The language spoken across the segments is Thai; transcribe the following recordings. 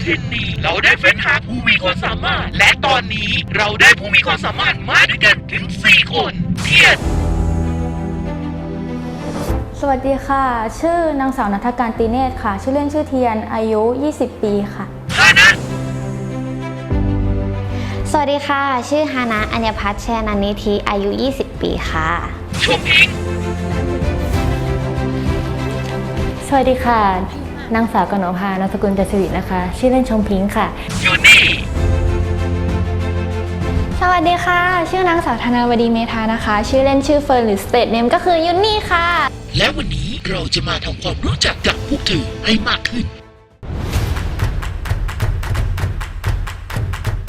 เทนนีเราได้เฟ้นหาผู้มีความสามารถ และตอนนี้เราได้ผู้มีความสามารถมาด้วยกันถึง 4 คนเทียนสวัสดีค่ะ ชื่อนางสาวนัทการตีเนตรค่ะ ชื่อเล่นชื่อเทียน อายุ 20 ปีค่ะ ฮานะ สวัสดีค่ะ ชื่อฮานะ อัญญพัฒน์แชนันนิธิ อายุ 20 ปีค่ะชมพิง สวัสดีค่ะ นางสาวกนกพานามสกุลจัสิรินะคะ ชื่อเล่นชมพิงค์ค่ะยูนี่สวัสดีค่ะ ชื่อนางสาวธนาวดีเมธานะคะ ชื่อเล่นชื่อเฟิร์นหรือสเตทเนมก็คือยุนนี่ค่ะ และวันนี้เราจะมาทำความรู้จักกับพวกเธอให้มากขึ้น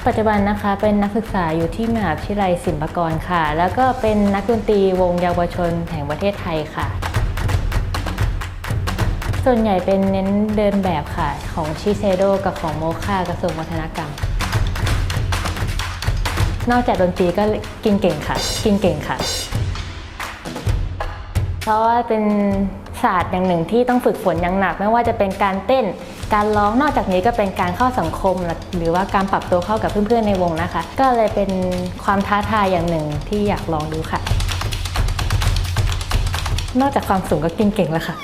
ปัจจุบันนะคะเป็นนักศึกษาอยู่ที่มหาวิทยาลัยศิลปากรค่ะ แล้วก็เป็นนักดนตรีวงเยาวชนแห่งประเทศไทยค่ะ ส่วนใหญ่เป็นเน้นเดินแบบค่ะ ของชิเซโดกับของโมคากระทรวงวัฒนธรรม นอกจากดนตรีก็กินเก่งค่ะ กินเก่งค่ะ เพราะว่าเป็นศาสตร์อย่างหนึ่งที่ต้องฝึกฝนอย่างหนัก ไม่ว่าจะเป็นการเต้น การร้อง นอกจากนี้ก็เป็นการเข้าสังคม หรือว่าการปรับตัวเข้ากับเพื่อนๆในวงนะคะ ก็เลยเป็นความท้าทายอย่างหนึ่งที่อยากลองดูค่ะ นอกจากความสูงก็กินเก่งแล้วค่ะ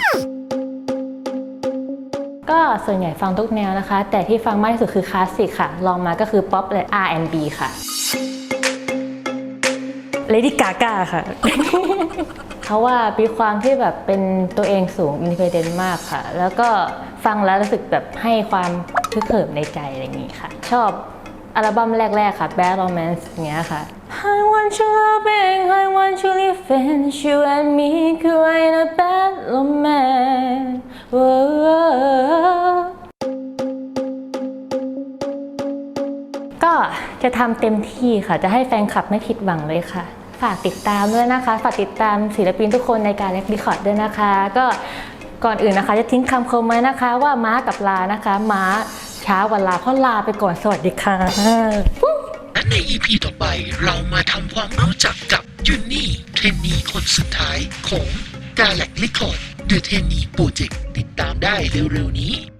ก็ส่วนใหญ่ฟังทุกแนวนะคะ แต่ที่ฟังมากที่สุดคือคลาสสิกค่ะลองมาก็คือป๊อปและ R&B ค่ะ Lady Gaga ค่ะ เพราะว่ามีความที่แบบเป็นตัวเองสูงอินดิเพเดนต์มากค่ะ แล้วก็ฟังแล้วรู้สึกแบบให้ความพึกเขิมในใจอะไรอย่างนี้ค่ะ ชอบอัลบั้มแรก ๆ ค่ะ Bad Romance อย่างเงี้ยค่ะ I want you loving I want you living you and me could write a bad romance ก็จะทำเต็มที่ค่ะ จะให้แฟนคลับไม่ผิดหวังเลยค่ะ ฝากติดตามด้วยนะคะ ฝากติดตามศิลปินทุกคนในการเล็กดีคอร์ดด้วยนะคะ ก็ก่อนอื่นนะคะ จะทิ้งคำคมไว้นะคะ ว่าม้ากับลานะคะ ม้าช้ากว่าลาเพราะลาไปก่อนสวัสดีค่ะและใน EP ต่อไปเรามาทำความรู้จักกับยูนี่เทรนนีคนสุดท้ายของ g a l a c Record The t r a i n e e Project ติดตามได้เร็วๆนี้